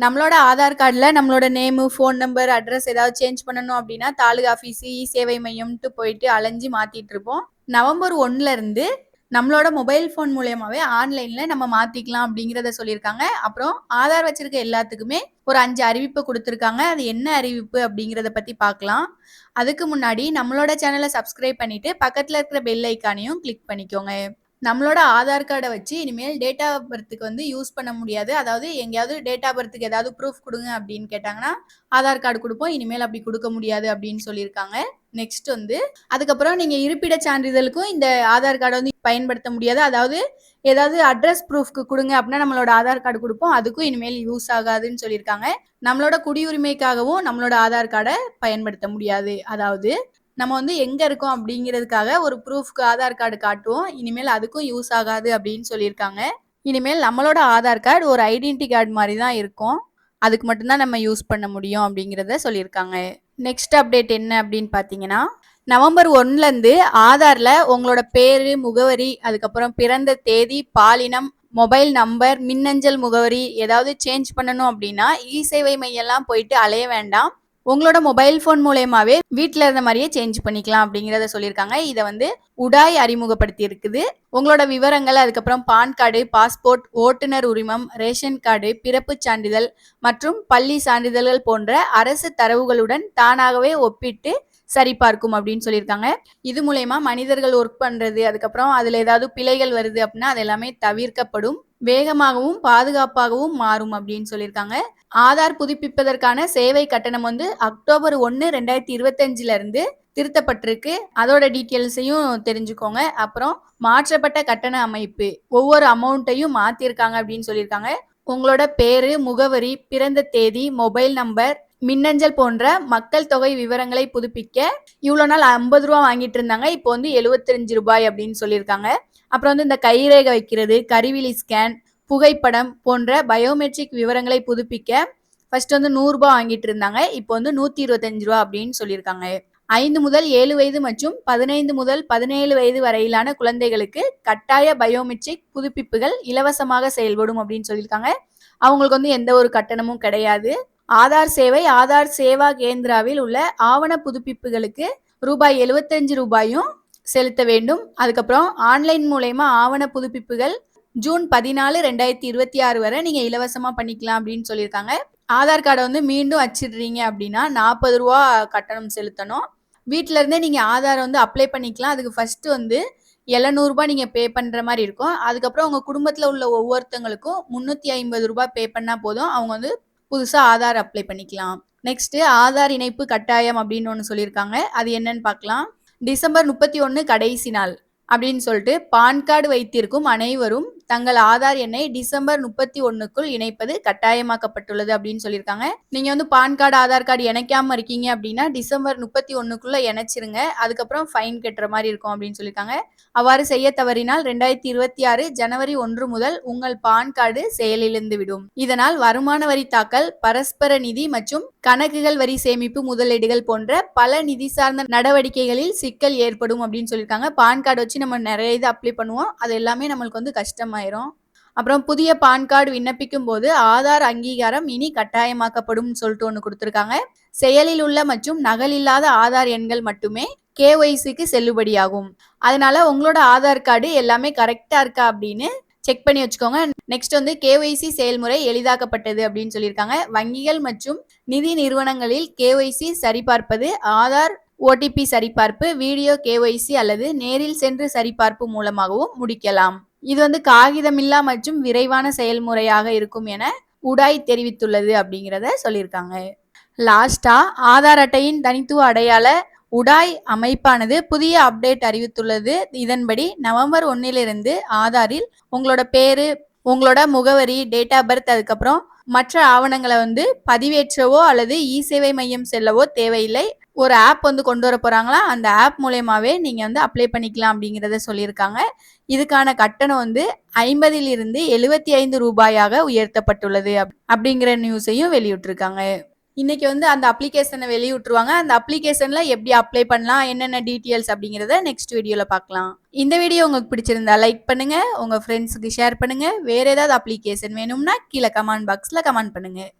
நம்மளோட ஆதார் கார்டில் நம்மளோட நேமு ஃபோன் நம்பர் அட்ரஸ் ஏதாவது சேஞ்ச் பண்ணணும் அப்படின்னா தாலுகா ஆஃபீஸு இ சேவை மையம்ட்டு போயிட்டு அலைஞ்சு மாற்றிட்டு இருப்போம். நவம்பர் ஒன்ல நம்மளோட மொபைல் ஃபோன் மூலயமாவே ஆன்லைனில் நம்ம மாற்றிக்கலாம் அப்படிங்கிறத சொல்லியிருக்காங்க. அப்புறம் ஆதார் வச்சிருக்க எல்லாத்துக்குமே ஒரு அஞ்சு அறிவிப்பு கொடுத்துருக்காங்க. அது என்ன அறிவிப்பு அப்படிங்கிறத பற்றி பார்க்கலாம். அதுக்கு முன்னாடி நம்மளோட சேனலை சப்ஸ்கிரைப் பண்ணிவிட்டு பக்கத்தில் இருக்கிற பெல் ஐக்கானையும் கிளிக் பண்ணிக்கோங்க. நம்மளோட ஆதார் கார்டை வச்சு இனிமேல் டேட் ஆஃப் பர்த்துக்கு வந்து யூஸ் பண்ண முடியாது. அதாவது எங்கேயாவது டேட் ஆஃப் பர்த்துக்கு ஏதாவது ப்ரூஃப் கொடுங்க அப்படின்னு கேட்டாங்கன்னா ஆதார் கார்டு கொடுப்போம். இனிமேல் அப்படி கொடுக்க முடியாது அப்படின்னு சொல்லியிருக்காங்க. நெக்ஸ்ட் வந்து அதுக்கப்புறம் நீங்கள் இருப்பிட சான்றிதழுக்கும் இந்த ஆதார் கார்டை வந்து பயன்படுத்த முடியாது. அதாவது ஏதாவது அட்ரஸ் ப்ரூஃப்க்கு கொடுங்க அப்படின்னா நம்மளோட ஆதார் கார்டு கொடுப்போம். அதுக்கும் இனிமேல் யூஸ் ஆகாதுன்னு சொல்லியிருக்காங்க. நம்மளோட குடியுரிமைக்காகவும் நம்மளோட ஆதார் கார்டை பயன்படுத்த முடியாது. அதாவது நம்ம வந்து எங்க இருக்கோம் அப்படிங்கிறதுக்காக ஒரு ப்ரூஃப்க்கு ஆதார் கார்டு காட்டுவோம். இனிமேல் அதுக்கும் யூஸ் ஆகாது அப்படின்னு சொல்லியிருக்காங்க. இனிமேல் நம்மளோட ஆதார் கார்டு ஒரு ஐடென்டி கார்டு மாதிரி தான் இருக்கும். அதுக்கு மட்டும்தான் நம்ம யூஸ் பண்ண முடியும் அப்படிங்கிறத சொல்லியிருக்காங்க. நெக்ஸ்ட் அப்டேட் என்ன அப்படின்னு பார்த்தீங்கன்னா நவம்பர் ஒன்லேருந்து ஆதாரில் உங்களோட பேர் முகவரி அதுக்கப்புறம் பிறந்த தேதி பாலினம் மொபைல் நம்பர் மின்னஞ்சல் முகவரி ஏதாவது சேஞ்ச் பண்ணணும் அப்படின்னா இ சேவை மையெல்லாம் போயிட்டு அலைய வேண்டாம். உங்களோட மொபைல் ஃபோன் மூலயமாவே வீட்டில் இருந்த மாதிரியே சேஞ்ச் பண்ணிக்கலாம் அப்படிங்கிறத சொல்லியிருக்காங்க. இதை வந்து உடாய் அறிமுகப்படுத்தி இருக்குது உங்களோட விவரங்கள் அதுக்கப்புறம் பான் கார்டு பாஸ்போர்ட் ஓட்டுநர் உரிமம் ரேஷன் கார்டு பிறப்பு சான்றிதழ் மற்றும் பள்ளி சான்றிதழ்கள் போன்ற அரசு தரவுகளுடன் தானாகவே ஒப்பிட்டு சரிபார்க்கும் அப்படின்னு சொல்லியிருக்காங்க. இது மூலயமா மனிதர்கள் ஒர்க் பண்ணுறது அதுக்கப்புறம் அதில் ஏதாவது பிழைகள் வருது அப்படின்னா அது எல்லாமே தவிர்க்கப்படும். வேகமாகவும் பாதுகாப்பாகவும் மாறும் அப்படின்னு சொல்லியிருக்காங்க. ஆதார் புதுப்பிப்பதற்கான சேவை கட்டணம் வந்து அக்டோபர் ஒன்று ரெண்டாயிரத்தி இருபத்தஞ்சில இருந்து திருத்தப்பட்டிருக்கு. அதோட டீட்டெயில்ஸையும் தெரிஞ்சுக்கோங்க. அப்புறம் மாற்றப்பட்ட கட்டண அமைப்பு ஒவ்வொரு அமௌண்ட்டையும் மாத்திருக்காங்க அப்படின்னு சொல்லியிருக்காங்க. உங்களோட பேரு முகவரி பிறந்த தேதி மொபைல் நம்பர் மின்னஞ்சல் போன்ற மக்கள் தொகை விவரங்களை புதுப்பிக்க இவ்வளோ நாள் ஐம்பது ரூபா வாங்கிட்டு இருந்தாங்க. இப்போ வந்து எழுபத்தஞ்சு ரூபாய் அப்படின்னு சொல்லியிருக்காங்க. அப்புறம் வந்து இந்த கைரேகை வைக்கிறது கருவிழி ஸ்கேன் புகைப்படம் போன்ற பயோமெட்ரிக் விவரங்களை புதுப்பிக்க ஃபர்ஸ்ட் வந்து நூறுரூபா வாங்கிட்டு இருந்தாங்க. இப்போ வந்து நூற்றி இருபத்தஞ்சு ரூபா அப்படின்னு சொல்லியிருக்காங்க. ஐந்து முதல் ஏழு வயது மற்றும் பதினைந்து முதல் பதினேழு வயது வரையிலான குழந்தைகளுக்கு கட்டாய பயோமெட்ரிக் புதுப்பிப்புகள் இலவசமாக செயல்படும் அப்படின்னு சொல்லியிருக்காங்க. அவங்களுக்கு வந்து எந்த ஒரு கட்டணமும் கிடையாது. ஆதார் சேவை ஆதார் சேவா கேந்திராவில் உள்ள ஆவண புதுப்பிப்புகளுக்கு ரூபாய் எழுபத்தஞ்சு ரூபாயும் செலுத்த வேண்டும். அதுக்கப்புறம் ஆன்லைன் மூலயமா ஆவண புதுப்பிப்புகள் ஜூன் பதினாலு ரெண்டாயிரத்தி இருபத்தி ஆறு வரை நீங்கள் இலவசமாக பண்ணிக்கலாம் அப்படின்னு சொல்லியிருக்காங்க. ஆதார் கார்டை வந்து மீண்டும் அச்சிடுறீங்க அப்படின்னா நாற்பது ரூபா கட்டணம் செலுத்தணும். வீட்டிலருந்தே நீங்கள் ஆதார் வந்து அப்ளை பண்ணிக்கலாம். அதுக்கு ஃபஸ்ட்டு வந்து எழுநூறுபா நீங்கள் பே பண்ணுற மாதிரி இருக்கும். அதுக்கப்புறம் உங்கள் குடும்பத்தில் உள்ள ஒவ்வொருத்தங்களுக்கும் முந்நூற்றி ஐம்பது ரூபாய் பே பண்ணால் போதும். அவங்க வந்து புதுசாக ஆதார் அப்ளை பண்ணிக்கலாம். நெக்ஸ்ட்டு ஆதார் இணைப்பு கட்டாயம் அப்படின்னு ஒன்று சொல்லியிருக்காங்க. அது என்னன்னு பார்க்கலாம். டிசம்பர் முப்பத்தி ஒன்று கடைசி நாள் அப்படின்னு சொல்லிட்டு பான் கார்டு வைத்திருக்கும் அனைவரும் தங்கள் ஆதார் எண்ணை டிசம்பர் முப்பத்தி ஒன்றுக்குள் இணைப்பது கட்டாயமாக்கப்பட்டுள்ளது அப்படின்னு சொல்லியிருக்காங்க. நீங்க வந்து பான் கார்டு ஆதார் கார்டு இணைக்காம இருக்கீங்க அப்படின்னா டிசம்பர் முப்பத்தி ஒன்றுக்குள்ளே இணைச்சிருங்க. அதுக்கப்புறம் ஃபைன் கட்டுற மாதிரி இருக்கும் அப்படின்னு சொல்லியிருக்காங்க. அவ்வாறு செய்ய தவறினால் ரெண்டாயிரத்தி இருபத்தி ஆறு ஜனவரி ஒன்று முதல் உங்கள் பான் கார்டு செயலிழந்து விடும். இதனால் வருமான வரி தாக்கல் பரஸ்பர நிதி மற்றும் கணக்குகள் வரி சேமிப்பு முதலீடுகள் போன்ற பல நிதி சார்ந்த நடவடிக்கைகளில் சிக்கல் ஏற்படும் அப்படின்னு சொல்லியிருக்காங்க. பான் கார்டு வச்சு நம்ம நிறைய இது அப்ளை பண்ணுவோம். அது எல்லாமே நம்மளுக்கு வந்து ஆயிரும் அப்புறம் புதிய பான் கார்டு விண்ணப்பிக்கும் போது ஆதார் அங்கீகாரம் இனி கட்டாயமாக்கப்படும் சொல்லிட்டு ஒன்று கொடுத்துருக்காங்க. செயலில் உள்ள மற்றும் நகல் இல்லாத ஆதார் எண்கள் மட்டுமே கேஒய்சிக்கு செல்லுபடியாகும். அதனால உங்களோட ஆதார் கார்டு எல்லாமே கரெக்டாக இருக்கா அப்படின்னு செக் பண்ணி வச்சுக்கோங்க. நெக்ஸ்ட் வந்து கேஒய்சி செயல்முறை எளிதாக்கப்பட்டது அப்படின்னு சொல்லியிருக்காங்க. வங்கிகள் மற்றும் நிதி நிறுவனங்களில் கேஒய்சி சரிபார்ப்பது ஆதார் ஓடிபி சரிபார்ப்பு வீடியோ கேஒய்சி அல்லது நேரில் சென்று சரிபார்ப்பு மூலமாகவும் முடிக்கலாம். இது வந்து காகிதமில்லா மற்றும் விரைவான செயல்முறையாக இருக்கும் என உடாய் தெரிவித்துள்ளது அப்படிங்கிறத சொல்லியிருக்காங்க. லாஸ்டா ஆதார் அட்டையின் தனித்துவ அடையாள உடாய் அமைப்பானது புதிய அப்டேட் அறிவித்துள்ளது. இதன்படி நவம்பர் ஒன்னிலிருந்து ஆதாரில் உங்களோட பேரு உங்களோட முகவரி டேட் ஆஃப் பர்த் அதுக்கப்புறம் மற்ற ஆவணங்களை வந்து பதிவேற்றவோ அல்லது இ சேவை மையம் செல்லவோ தேவையில்லை. ஒரு ஆப் வந்து கொண்டு வர போகிறாங்களா அந்த ஆப் மூலயமாவே நீங்கள் வந்து அப்ளை பண்ணிக்கலாம் அப்படிங்கிறத சொல்லியிருக்காங்க. இதுக்கான கட்டணம் வந்து ஐம்பதிலிருந்து எழுபத்தி ஐந்து ரூபாயாக உயர்த்தப்பட்டுள்ளது அப்படிங்கிற நியூஸையும் வெளியிட்டிருக்காங்க. இன்னைக்கு வந்து அந்த அப்ளிகேஷனை வெளியிட்டுருவாங்க. அந்த அப்ளிகேஷனில் எப்படி அப்ளை பண்ணலாம் என்னென்ன டீட்டெயில்ஸ் அப்படிங்கிறத நெக்ஸ்ட் வீடியோவில் பார்க்கலாம். இந்த வீடியோ உங்களுக்கு பிடிச்சிருந்தா லைக் பண்ணுங்கள் உங்கள் ஃப்ரெண்ட்ஸுக்கு ஷேர் பண்ணுங்கள் வேறு ஏதாவது அப்ளிகேஷன் வேணும்னா கீழே கமெண்ட் பாக்ஸில் கமெண்ட் பண்ணுங்கள்